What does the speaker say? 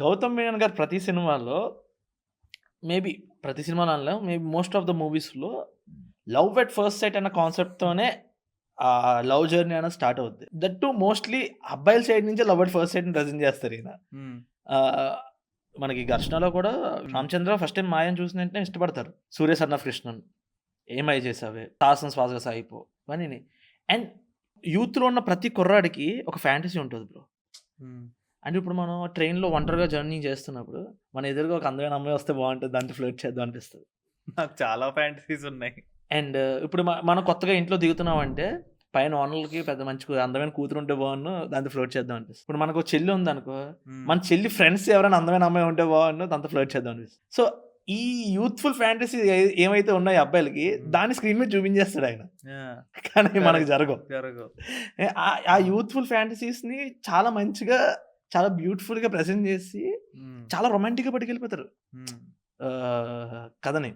గౌతమ్ మేనన్ గారు ప్రతి సినిమాలో మేబీ ప్రతి సినిమాలో మేబీ మోస్ట్ ఆఫ్ ద మూవీస్లో లవ్ ఎట్ ఫస్ట్ సైట్ అన్న కాన్సెప్ట్తోనే ఆ లవ్ జర్నీ అనేది స్టార్ట్ అవుద్ది. దట్ టు మోస్ట్లీ అబ్బాయిల సైడ్ నుంచి love at first sight present చేస్తారు ఈయన. మనకి ఘర్షణలో కూడా రామచంద్ర ఫస్ట్ టైం మాయని చూసిన వెంటనే ఇష్టపడతారు. సూర్య సన్న కృష్ణన్ ఏమై చేసావే? తాసం శ్వాసగా సాగిపో అని అండ్ యూత్లో ఉన్న ప్రతి కుర్రాడికి ఒక ఫ్యాంటసీ ఉంటుంది బ్రో. అంటే ఇప్పుడు మనం ట్రైన్లో ఒంటరిగా జర్నీ చేస్తున్నప్పుడు మన ఎదురుగా ఒక అందమైన అమ్మాయి వస్తే బాగుంటుంది దాంట్లో ఫ్లోట్ చేద్దాం అనిపిస్తుంది. నాకు చాలా ఫ్యాంటసీస్ ఉన్నాయి. అండ్ ఇప్పుడు మనం కొత్తగా ఇంట్లో దిగుతున్నాం అంటే పైన ఓనర్లకి పెద్ద మంచి అందమైన కూతురు ఉంటే బాగున్ను దాంతో ఫ్లోట్ చేద్దాం అనిపిస్తుంది. ఇప్పుడు మనకు చెల్లి ఉంది అనుకో మన చెల్లి ఫ్రెండ్స్ ఎవరైనా అందమైన అమ్మాయి ఉంటే బాగుండు దాంతో ఫ్లోట్ చేద్దాం అనిపిస్తుంది. సో ఈ యూత్ఫుల్ ఫ్యాంటసీ ఏమైతే ఉన్నాయో అబ్బాయిలకి దాన్ని స్క్రీన్ మీద చూపించేస్తాడు ఆయన. కానీ మనకు జరగవు జరగవు. ఆ- ఆ యూత్ఫుల్ ఫ్యాంటసీస్ని చాలా మంచిగా చాలా బ్యూటిఫుల్గా ప్రజెంట్ చేసి చాలా రొమాంటిక్గా పట్టుకెళ్ళిపోతారు. ఉమ్, ఆ, కథని.